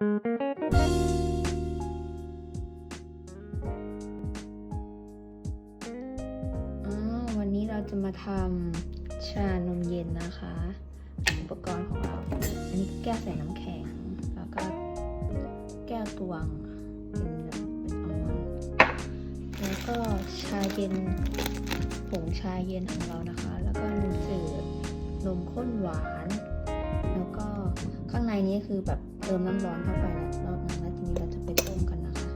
วันนี้เราจะมาทำชานมเย็นนะคะ อุปกรณ์ของเรา อันนี้แก้วใส่น้ำแข็ง แล้วก็แก้วตวงเป็นแบบเป็นออนแล้วก็ชาเย็นผงชาเย็นของเรานะคะ แล้วก็นมจืดนมข้นหวาน ข้างในนี้คือแบบเติมน้ำร้อนเข้าไปแล้วรอบนึงแล้วทีนี้เราจะไปต้มกันนะคะ